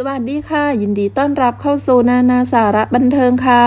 สวัสดีค่ะ ยินดีต้อนรับเข้าสู่นานาสาระบันเทิงค่ะ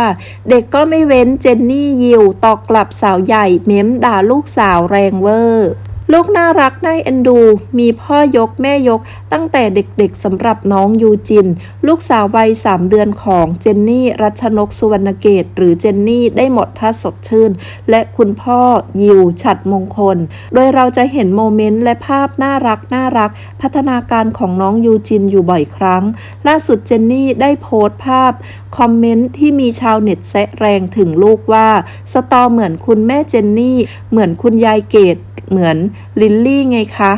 เด็กก็ไม่เว้นเจนนี่ยิวตอกกลับสาวใหญ่เม้มด่าลูกสาวแรงเวอร์ ลูกน่ารักน่าเอ็นดู มีพ่อยกแม่ยกตั้งแต่เด็กๆสำหรับน้องยูจิน ลูกสาววัย3เดือนของเจนนี่ รัชนกสุวรรณเกต หรือเจนนี่ได้หมดท่าสดชื่น และคุณพ่อยิว ฉัดมงคล โดยเราจะเห็นโมเมนต์และภาพน่ารักน่ารัก พัฒนาการของน้องยูจินอยู่บ่อยครั้ง ล่าสุดเจนนี่ได้โพสต์ภาพคอมเมนต์ที่มีชาวเน็ตแซะแรงถึงลูกว่า สตอเหมือนคุณแม่เจนนี่ เหมือนคุณยายเกด เหมือนลิลลี่ไงคะ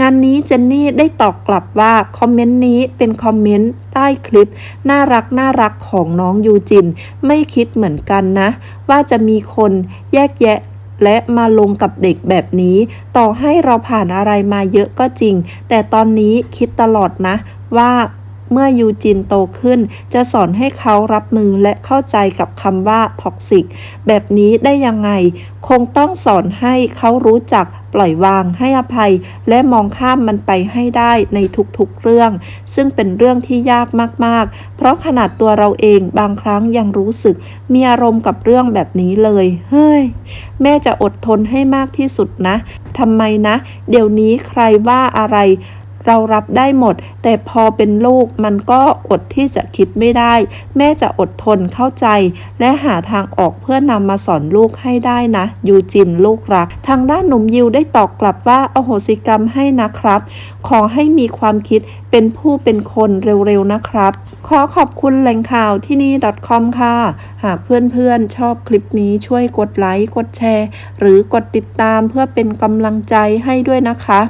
งานนี้เจนนี่ได้ตอบกลับว่าคอมเมนต์นี้เป็นคอมเมนต์ใต้คลิป น่ารักน่ารักของน้องยูจิน ไม่คิดเหมือนกันนะ ว่าจะมีคนแยกแยะและมาลงกับเด็กแบบนี้ ต่อให้เราผ่านอะไรมาเยอะก็จริง แต่ตอนนี้คิดตลอดนะว่า เมื่อยูจินโตขึ้น จะสอนให้เขารับมือและเข้าใจกับคำว่าท็อกซิกแบบนี้ได้ยังไง คงต้องสอนให้เขารู้จักปล่อยวางให้อภัย และมองข้ามมันไปให้ได้ในทุกๆเรื่อง ซึ่งเป็นเรื่องที่ยากมากๆ เพราะขนาดตัวเราเองบางครั้งยังรู้สึก มีอารมณ์กับเรื่องแบบนี้เลย เฮ้ย แม่จะอดทนให้มากที่สุดนะทำไมนะ เดี๋ยวนี้ใครว่าอะไร เรารับได้หมด แต่พอเป็นลูกมันก็อดที่จะคิดไม่ได้ แม่จะอดทนเข้าใจ และหาทางออกเพื่อนำมาสอนลูกให้ได้นะ ยูจินลูกรัก ทางด้านหนุ่มยิวได้ตอบกลับว่าอโหสิกรรมให้นะครับ ขอให้มีความคิดเป็นผู้เป็นคนเร็วๆนะครับ ขอขอบคุณแหล่งข่าวที่นี่ .com ค่ะ หากเพื่อนๆชอบคลิปนี้ช่วยกดไลค์ กดแชร์ หรือกดติดตามเพื่อเป็นกำลังใจให้ด้วยนะคะ